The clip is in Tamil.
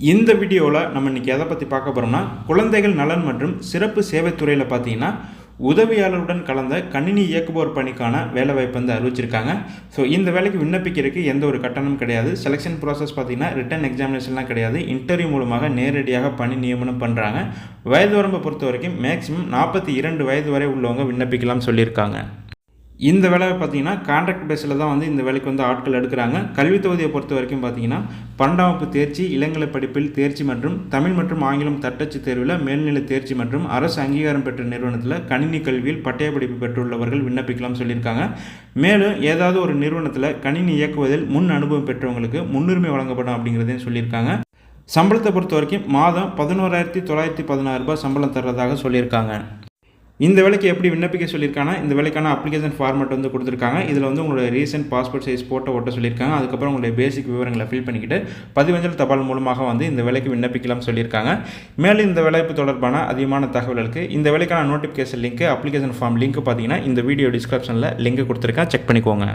இந்த வீடியோவில் நம்ம இன்றைக்கி எதை பற்றி பார்க்க போகிறோம்னா குழந்தைகள் நலன் மற்றும் சிறப்பு சேவைத்துறையில் பார்த்தீங்கன்னா உதவியாளருடன் கலந்த கணினி இயக்குபவர் பணிக்கான வேலைவாய்ப்பு வந்து அறிவிச்சிருக்காங்க. ஸோ இந்த வேலைக்கு விண்ணப்பிக்கிறதுக்கு எந்த ஒரு கட்டணமும் கிடையாது. செலெக்ஷன் ப்ராசஸ் பார்த்தீங்கன்னா ரிட்டன் எக்ஸாமினேஷன்லாம் கிடையாது. இன்டர்வியூ மூலமாக நேரடியாக பணி நியமனம் பண்ணுறாங்க வயது வரம்பை பொறுத்த வரைக்கும் மேக்ஸிமம் நாற்பத்தி இரண்டு வயது வரை உள்ளவங்க விண்ணப்பிக்கலாம் சொல்லியிருக்காங்க. இந்த வேலை பார்த்தீங்கன்னா கான்ட்ராக்ட் பேஸில் தான் வந்து இந்த வேலைக்கு வந்து ஆட்கள் எடுக்கிறாங்க. கல்வி தொகுதியை பொறுத்த வரைக்கும் பார்த்தீங்கன்னா பன்னெண்டாம் வகுப்பு தேர்ச்சி இளங்கலை படிப்பில் தேர்ச்சி மற்றும் தமிழ் மற்றும் ஆங்கிலம் தட்டச்சு தேர்வில் மேல்நிலை தேர்ச்சி மற்றும் அரசு அங்கீகாரம் பெற்ற நிறுவனத்தில் கணினி கல்வியில் பட்டய படிப்பு பெற்றுள்ளவர்கள் விண்ணப்பிக்கலாம் சொல்லியிருக்காங்க. மேலும் ஏதாவது ஒரு நிறுவனத்தில் கணினி இயக்குவதில் முன் அனுபவம் பெற்றவங்களுக்கு முன்னுரிமை வழங்கப்படும் அப்படிங்கிறதையும் சொல்லியிருக்காங்க. சம்பளத்தை பொறுத்த வரைக்கும் மாதம் பதினோராயிரத்தி தொள்ளாயிரத்தி பதினாறு ரூபாய் சம்பளம் தர்றதாக சொல்லியிருக்காங்க. இந்த வேலைக்கு எப்படி விண்ணப்பிக்க சொல்லியிருக்காங்கன்னா இந்த வேலைக்கான அப்ளிகேஷன் ஃபார்மேட் வந்து கொடுத்துருக்காங்க. இதில் வந்து உங்களுடைய ரீசெண்ட் பாஸ்போர்ட் சைஸ் ஃபோட்டோ ஓட்ட சொல்லியிருக்காங்க. அதுக்கப்புறம் உங்களுடைய பேசிக் விவரங்களை ஃபில் பண்ணிக்கிட்டு பதிவஞ்சல் தபால் மூலமாக வந்து இந்த வேலைக்கு விண்ணப்பிக்கலாம் சொல்லியிருக்காங்க. மேலும் இந்த வேலைப்பு தொடர்பான அதிகமான தகவல்களுக்கு இந்த வேலைக்கான notification link application form link பார்த்தீங்கன்னா இந்த வீடியோ டிஸ்கிரிப்ஷனில் லிங்க் கொடுத்துருக்கேன். செக் பண்ணிக்கோங்க.